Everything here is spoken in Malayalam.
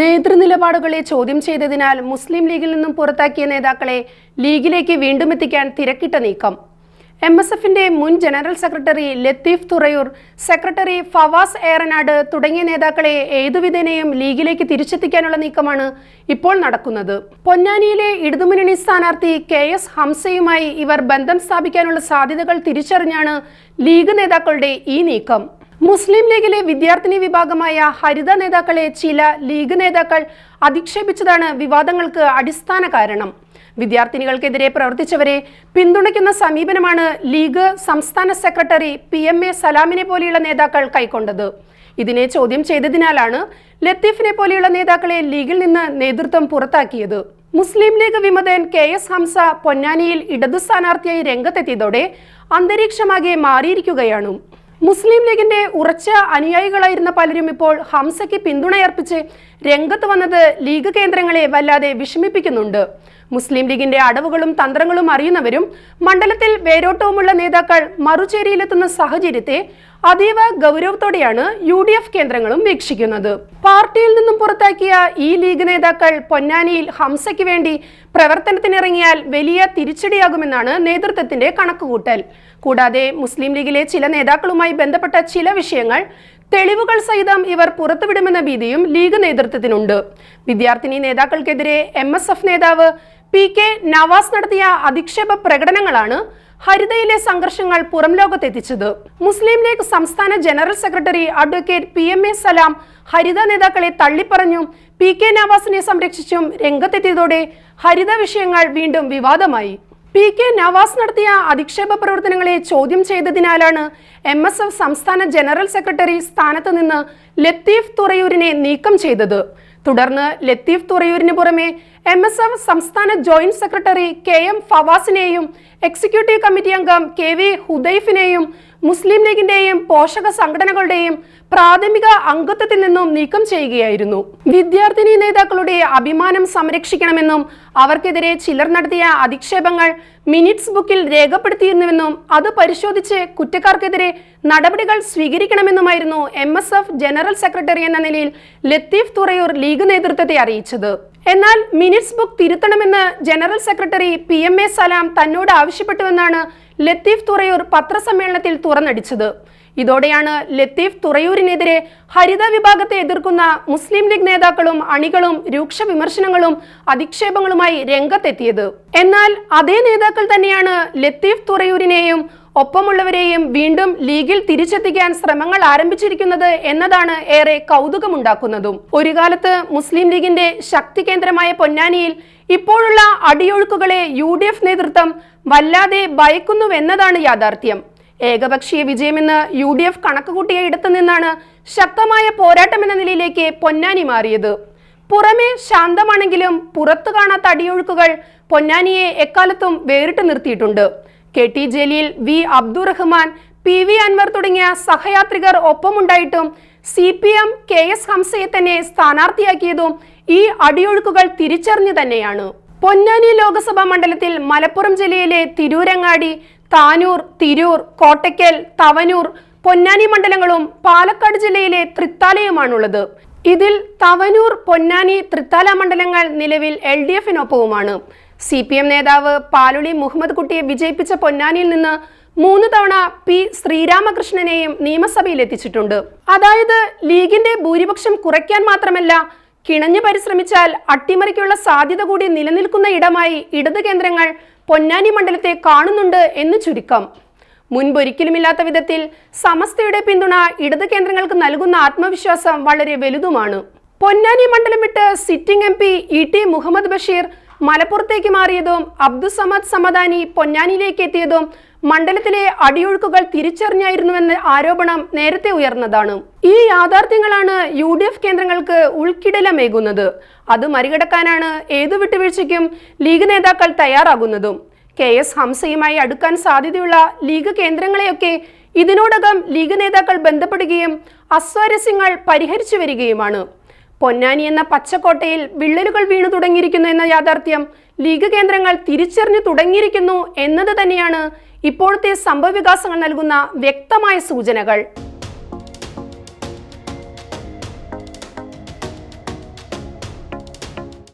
നേതൃനിലപാടുകളെ ചോദ്യം ചെയ്തതിനാൽ മുസ്ലിം ലീഗിൽ നിന്നും പുറത്താക്കിയ നേതാക്കളെ ലീഗിലേക്ക് വീണ്ടും എത്തിക്കാൻ തിരക്കിട്ട നീക്കം. എം എസ് എഫിന്റെ മുൻ general secretary Latheef Thurayur secretary Fawas Eranad തുടങ്ങിയ നേതാക്കളെ ഏതുവിധേനയും ലീഗിലേക്ക് തിരിച്ചെത്തിക്കാനുള്ള നീക്കമാണ് ഇപ്പോൾ നടക്കുന്നത്. പൊന്നാനിയിലെ ഇടതുമുന്നണി സ്ഥാനാർത്ഥി കെ എസ് ഹംസയുമായി ഇവർ ബന്ധം സ്ഥാപിക്കാനുള്ള സാധ്യതകൾ തിരിച്ചറിഞ്ഞാണ് ലീഗ് നേതാക്കളുടെ ഈ നീക്കം. മുസ്ലിം ലീഗിലെ വിദ്യാർത്ഥിനി വിഭാഗമായ ഹരിത നേതാക്കളെ ചില ലീഗ് നേതാക്കൾ അധിക്ഷേപിച്ചതാണ് വിവാദങ്ങൾക്ക് അടിസ്ഥാന കാരണം. വിദ്യാർത്ഥിനികൾക്കെതിരെ പ്രവർത്തിച്ചവരെ പിന്തുണയ്ക്കുന്ന സമീപനമാണ് ലീഗ് സംസ്ഥാന സെക്രട്ടറി പി എം എ സലാമിനെ പോലെയുള്ള നേതാക്കൾ കൈക്കൊണ്ടത്. ഇതിനെ ചോദ്യം ചെയ്തതിനാലാണ് ലത്തീഫിനെ പോലെയുള്ള നേതാക്കളെ ലീഗിൽ നിന്ന് നേതൃത്വം പുറത്താക്കിയത്. മുസ്ലിം ലീഗ് വിമതൻ കെ എസ് ഹംസ പൊന്നാനിയിൽ ഇടതു സ്ഥാനാർത്ഥിയായി രംഗത്തെത്തിയതോടെ അന്തരീക്ഷമാകെ മാറിയിരിക്കുകയാണ്. മുസ്ലിം ലീഗിന്റെ ഉറച്ച അനുയായികളായിരുന്ന പലരും ഇപ്പോൾ ഹംസയ്ക്ക് പിന്തുണയർപ്പിച്ച് രംഗത്ത് വന്നത് ലീഗ് കേന്ദ്രങ്ങളെ വല്ലാതെ വിഷമിപ്പിക്കുന്നുണ്ട്. മുസ്ലിം ലീഗിന്റെ അടവുകളും തന്ത്രങ്ങളും അറിയുന്നവരും മണ്ഡലത്തിൽ വേരോട്ടവുമുള്ള നേതാക്കൾ മറുചേരിയിലെത്തുന്ന സാഹചര്യത്തെ അതീവ ഗൗരവത്തോടെയാണ് യു ഡി എഫ് കേന്ദ്രങ്ങളും വീക്ഷിക്കുന്നത്. പാർട്ടിയിൽ നിന്നും പുറത്താക്കിയ ഈ ലീഗ് നേതാക്കൾ പൊന്നാനിയിൽ ഹംസയ്ക്ക് വേണ്ടി പ്രവർത്തനത്തിനിറങ്ങിയാൽ വലിയ തിരിച്ചടിയാകുമെന്നാണ് നേതൃത്വത്തിന്റെ കണക്കുകൂട്ടൽ. കൂടാതെ മുസ്ലിം ലീഗിലെ ചില നേതാക്കളുമായി ബന്ധപ്പെട്ട ചില വിഷയങ്ങൾ തെളിവുകൾ സഹിതം ഇവർ പുറത്തുവിടുമെന്ന ഭീതിയും ലീഗ് നേതൃത്വത്തിനുണ്ട്. വിദ്യാർത്ഥിനി നേതാക്കൾക്കെതിരെ എം നേതാവ് പി കെ നവാസ് നടത്തിയ അധിക്ഷേപ പ്രകടനങ്ങളാണ് ഹരിതയിലെ സംഘർഷങ്ങൾ പുറം ലോകത്തെത്തിച്ചത്. മുസ്ലിം ലീഗ് സംസ്ഥാന general secretary advocate P M A Salam Haritha നേതാക്കളെ തള്ളിപ്പറഞ്ഞും പി കെ നവാസിനെ സംരക്ഷിച്ചും രംഗത്തെത്തിയതോടെ ഹരിത വിഷയങ്ങൾ വീണ്ടും വിവാദമായി. പി കെ നവാസ് നടത്തിയ അധിക്ഷേപ പ്രവർത്തനങ്ങളെ ചോദ്യം ചെയ്തതിനാലാണ് എം എസ് എഫ് സംസ്ഥാന ജനറൽ സെക്രട്ടറി സ്ഥാനത്ത് നിന്ന് ലത്തീഫ് തുറയൂരിനെ നീക്കം ചെയ്തത്. തുടർന്ന് ലത്തീഫ് തുറയൂരിന് പുറമെ എം എസ് എഫ് സംസ്ഥാന ജോയിന്റ് സെക്രട്ടറി കെ എം ഫവാസിനെയും എക്സിക്യൂട്ടീവ് കമ്മിറ്റി അംഗം കെ വി ഹുദൈഫിനെയും മുസ്ലിം ലീഗിന്റെയും പോഷക സംഘടനകളുടെയും പ്രാഥമിക അംഗത്വത്തിൽ നിന്നും നീക്കം ചെയ്യുകയായിരുന്നു. വിദ്യാർത്ഥിനി നേതാക്കളുടെ അഭിമാനം സംരക്ഷിക്കണമെന്നും അവർക്കെതിരെ ചിലർ നടത്തിയ അധിക്ഷേപങ്ങൾ മിനിറ്റ്സ് ബുക്കിൽ രേഖപ്പെടുത്തിയിരുന്നുവെന്നും അത് പരിശോധിച്ച് കുറ്റക്കാർക്കെതിരെ നടപടികൾ സ്വീകരിക്കണമെന്നുമായിരുന്നു M S F general secretary എന്ന നിലയിൽ ലത്തീഫ് തുറയൂർ ലീഗ് നേതൃത്വത്തെ അറിയിച്ചത്. എന്നാൽ minutes book തിരുത്തണമെന്ന് general secretary P M A Salam തന്നോട് ആവശ്യപ്പെട്ടുവെന്നാണ് ലത്തീഫ് തുറയൂർ പത്രസമ്മേളനത്തിൽ തുറന്നടിച്ചത്. ഇതോടെയാണ് ലത്തീഫ് തുറയൂരിനെതിരെ ഹരിത വിഭാഗത്തെ എതിർക്കുന്ന മുസ്ലിം ലീഗ് നേതാക്കളും അണികളും രൂക്ഷ വിമർശനങ്ങളും അധിക്ഷേപങ്ങളുമായി രംഗത്തെത്തിയത്. എന്നാൽ അതേ നേതാക്കൾ തന്നെയാണ് ലത്തീഫ് തുറയൂരിനെയും ഒപ്പമുള്ളവരെയും വീണ്ടും ലീഗിൽ തിരിച്ചെത്തിക്കാൻ ശ്രമങ്ങൾ ആരംഭിച്ചിരിക്കുന്നത് എന്നതാണ് ഏറെ കൗതുകമുണ്ടാക്കുന്നതും. ഒരു കാലത്ത് മുസ്ലിം ലീഗിന്റെ ശക്തി കേന്ദ്രമായ പൊന്നാനിയിൽ ഇപ്പോഴുള്ള അടിയൊഴുക്കുകളെ യു ഡി എഫ് നേതൃത്വം വല്ലാതെ ഭയക്കുന്നുവെന്നതാണ് യാഥാർത്ഥ്യം. ഏകപക്ഷീയ വിജയമെന്ന് യു ഡി എഫ് കണക്കുകൂട്ടിയ ഇടത്തു നിന്നാണ് ശക്തമായ പോരാട്ടം എന്ന നിലയിലേക്ക് പൊന്നാനി മാറിയത്. പുറമെ ശാന്തമാണെങ്കിലും പുറത്തു കാണാത്ത അടിയൊഴുക്കുകൾ പൊന്നാനിയെ എക്കാലത്തും വേറിട്ട് നിർത്തിയിട്ടുണ്ട്. K T Jaleel V Abdurahman P V Anwar തുടങ്ങിയ സഹയാത്രികർ ഒപ്പമുണ്ടായിട്ടും C P M K S ഹംസയെ തന്നെ സ്ഥാനാർത്ഥിയാക്കിയതും ഈ അടിയൊഴുക്കുകൾ തിരിച്ചറിഞ്ഞു തന്നെയാണ്. പൊന്നാനി ലോക്സഭാ മണ്ഡലത്തിൽ മലപ്പുറം ജില്ലയിലെ തിരൂരങ്ങാടി താനൂർ തിരൂർ കോട്ടയ്ക്കൽ തവനൂർ പൊന്നാനി മണ്ഡലങ്ങളും പാലക്കാട് ജില്ലയിലെ തൃത്താലയുമാണുള്ളത്. ഇതിൽ തവനൂർ പൊന്നാനി തൃത്താല മണ്ഡലങ്ങൾ നിലവിൽ എൽ ഡി എഫിനൊപ്പവുമാണ്. സി പി എം നേതാവ് പാലുളി മുഹമ്മദ് കുട്ടിയെ വിജയിപ്പിച്ച പൊന്നാനിയിൽ നിന്ന് മൂന്ന് തവണ പി ശ്രീരാമകൃഷ്ണനെയും നിയമസഭയിൽ എത്തിച്ചിട്ടുണ്ട് അതായത് ലീഗിന്റെ ഭൂരിപക്ഷം കുറയ്ക്കാൻ മാത്രമല്ല കിണഞ്ഞു പരിശ്രമിച്ചാൽ അട്ടിമറിക്കുള്ള സാധ്യത കൂടി നിലനിൽക്കുന്ന ഇടമായി ഇടത് കേന്ദ്രങ്ങൾ പൊന്നാനി മണ്ഡലത്തെ കാണുന്നുണ്ട് എന്ന് ചുരുക്കം. മുൻപൊരിക്കലുമില്ലാത്ത വിധത്തിൽ സമസ്തയുടെ പിന്തുണ ഇടത് കേന്ദ്രങ്ങൾക്ക് നൽകുന്ന ആത്മവിശ്വാസം വളരെ വലുതുമാണ്. പൊന്നാനി മണ്ഡലം വിട്ട് sitting M P E T Muhammad Basheer മലപ്പുറത്തേക്ക് മാറിയതും അബ്ദുസമദ് സമദാനി പൊന്നാനിയിലേക്ക് എത്തിയതും മണ്ഡലത്തിലെ അടിയൊഴുക്കുകൾ തിരിച്ചറിഞ്ഞായിരുന്നുവെന്ന ആരോപണം നേരത്തെ ഉയർന്നതാണ്. ഈ യാഥാർത്ഥ്യങ്ങളാണ് യു ഡി എഫ് കേന്ദ്രങ്ങൾക്ക് ഉൾക്കിടലമേകുന്നത്. അത് മറികടക്കാനാണ് ഏതു വിട്ടുവീഴ്ചയ്ക്കും ലീഗ് നേതാക്കൾ തയ്യാറാകുന്നതും. കെ എസ് ഹംസയുമായി അടുക്കാൻ സാധ്യതയുള്ള ലീഗ് കേന്ദ്രങ്ങളെയൊക്കെ ഇതിനോടകം ലീഗ് നേതാക്കൾ ബന്ധപ്പെടുകയും അസ്വാരസ്യങ്ങൾ പരിഹരിച്ചു വരികയുമാണ്. പൊന്നാനി എന്ന പച്ചക്കോട്ടയിൽ വിള്ളലുകൾ വീണു തുടങ്ങിയിരിക്കുന്നു എന്ന യാഥാർത്ഥ്യം ലീഗ് കേന്ദ്രങ്ങൾ തിരിച്ചറിഞ്ഞു തുടങ്ങിയിരിക്കുന്നു എന്നത് തന്നെയാണ് ഇപ്പോഴത്തെ സംഭവവികാസങ്ങൾ നൽകുന്ന വ്യക്തമായ സൂചനകൾ.